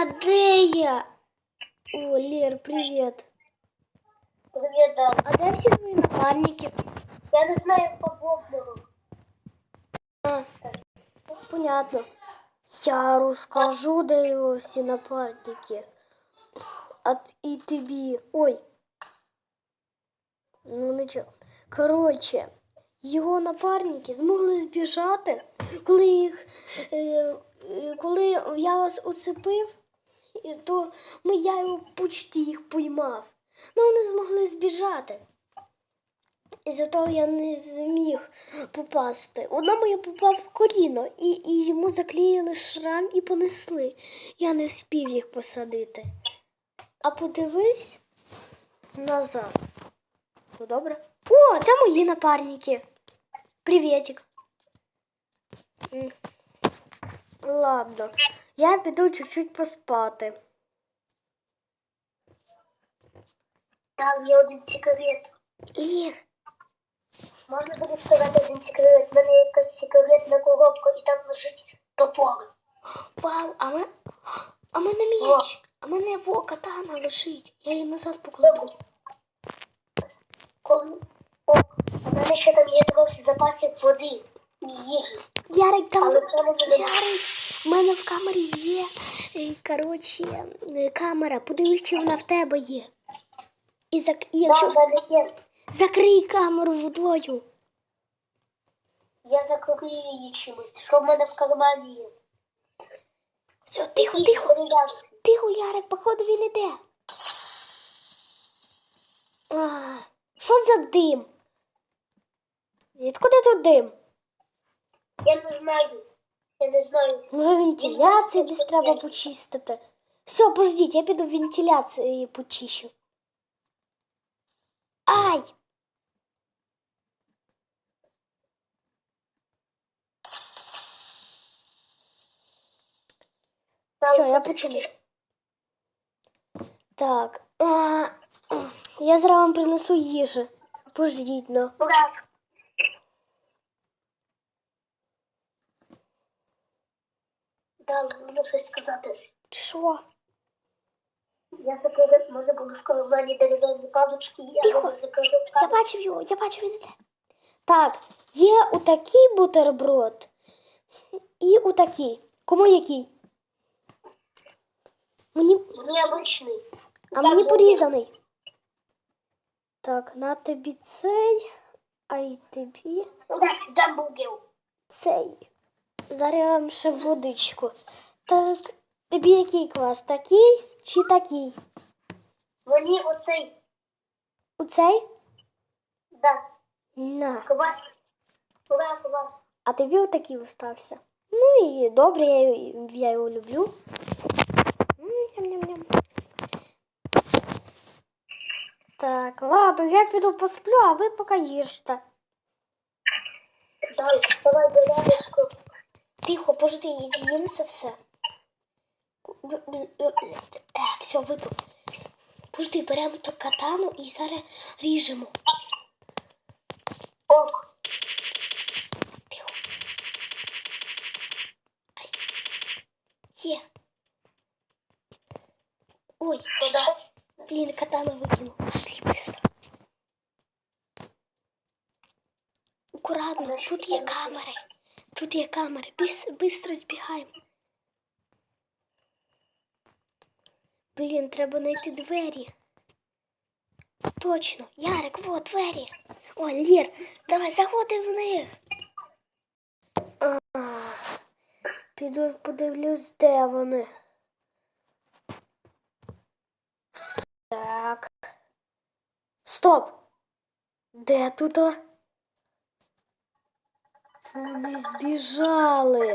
А де я? О, Лер, привіт. Привіт, да. А де всі твої напарники? Я не знаю по бобному. А, понятно. Я розкажу, де його всі напарники. А т- і тобі. Ой. Ну нічого. Коротше, його напарники змогли збіжати, коли їх. Е, е, коли я вас оцепив, то ми, я його почти їх поймав. Ну, вони змогли збіжати. І за того я не зміг попасти. Одному я попав в коліно, і, і йому заклеїли шрам і понесли. Я не вспів їх посадити. А подивись назад. Ну добре. О, це мої напарники. Привітик. Ладно, я піду чуть-чуть поспати. Там є один секрет. Лір, Можна буде сказати один секрет. В мене є якась секретна коробка і там лежить топор. вау, а ми. А мене меч. А мене во катана лежить. Я її назад покладу. Коли... О, в мене ще там є трохи запасів води і їжі. Ярик, там. Ярик, в мене в камері є. е, Коротше, е, камера. Подивись, чи вона в тебе є. І зак... і Да, якщо закрий камеру вдвою. Я закрию її чимось. Що в мене в кармані є? Все, тихо, тихо, тихо, Ярик, походу він іде. А, Що за дим? Відкуди тут дим? Я не знаю. Я не знаю. Може вентиляцію десь треба почистити. Все, пождіть, я піду вентиляцію почищу. Ай! Там Все, я все-таки почала. Так. А, я зараз вам принесу їжі. Пождіть, ну. Ура! Да, можна щось сказати. Що? Я закрив, може було в кармані дерев'яні палички, я Тихо. закрив. Я бачив його, я бачив він іде. Так, є отакий бутерброд і отакий. Кому який? Мені, Мені а мені порізаний. Так, на тобі цей, а й тобі Дам бургер. цей. Зараз я вам ще водичку. Так, тобі який клас? Такий чи такий? Мені оцей, У цей? да, На. квас. Ура, квас. А тобі отакий остався. Ну і добре, я, його- я його люблю. Ням-ням-ням. Так, ладно, я піду посплю, а ви поки їжте. Дай, давай бережку. Тихо, пожди, я з'їмся все. Е, все, випив. Пожди, беремо ту катану і зараз ріжемо. Ок. Тихо. Ай. Є. Ой, блін, катану викинув. Пошли быстро. Аккуратно, тут є камери. Тут є камери. Біс, быстро збігаємо. Блін, треба знайти двері. Точно, Ярик, вот двері. О, Лір, давай заходи в них. А, Піду подивлюсь, де вони. Так. Стоп! Де тут? Вони збіжали.